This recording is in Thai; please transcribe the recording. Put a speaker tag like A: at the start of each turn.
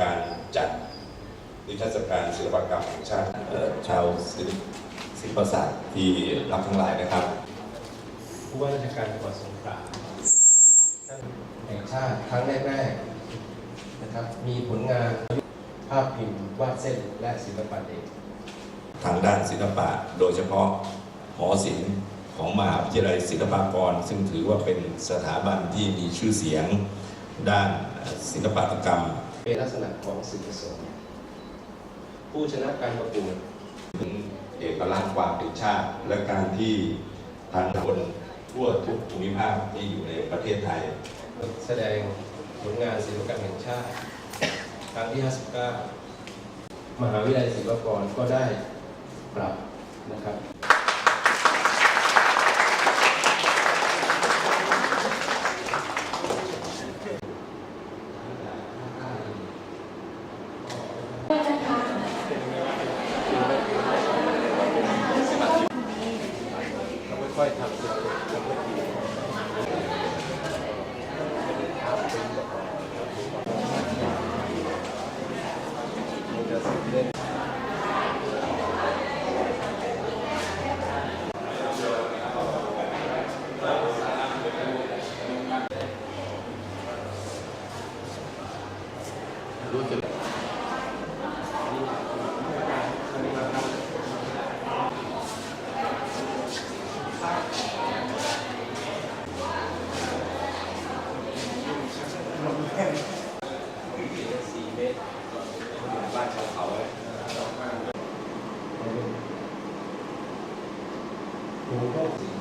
A: การจัดนิทรรศการศิลปกรรมแห่งชาติ
B: เอ่อชาวศิลปศิลปศาสตร์ที่รับทั้งหลายนะครับ
C: ผู้ว่าราชการจังหวัดสงขลาท่าน
D: แห่งชาติครั้งแรกๆนะครับมีผลงานภาพพิมพ์วาดเส้นและศิลปะเด็ก
B: ทางด้านศิลปะโดยเฉพาะหอศิลป์ของมหาวิทยาลัยศิลปากร ซึ่งถือว่าเป็นสถาบันที่มีชื่อเสียงด้านศิลปกรรม
D: เป็นลักษณะของสื่อผสม ผู้ชนะการประกวด
A: ถึงเอกลักษณ์ความเป็นชาติ และการที่ทางคนทั่วทุกภูมิภาคที่อยู่ในประเทศไทย
D: แสดงผลงานศิลปกรรมแห่งชาติ ครั้งที่ 59 มหาวิทยาลัยศิลปากรก็ได้ปรับนะครับ
C: ค่อยๆทำทีละคนแล้วก็ทีละคนมันจะสุดเล่นรู้สึก ผมก็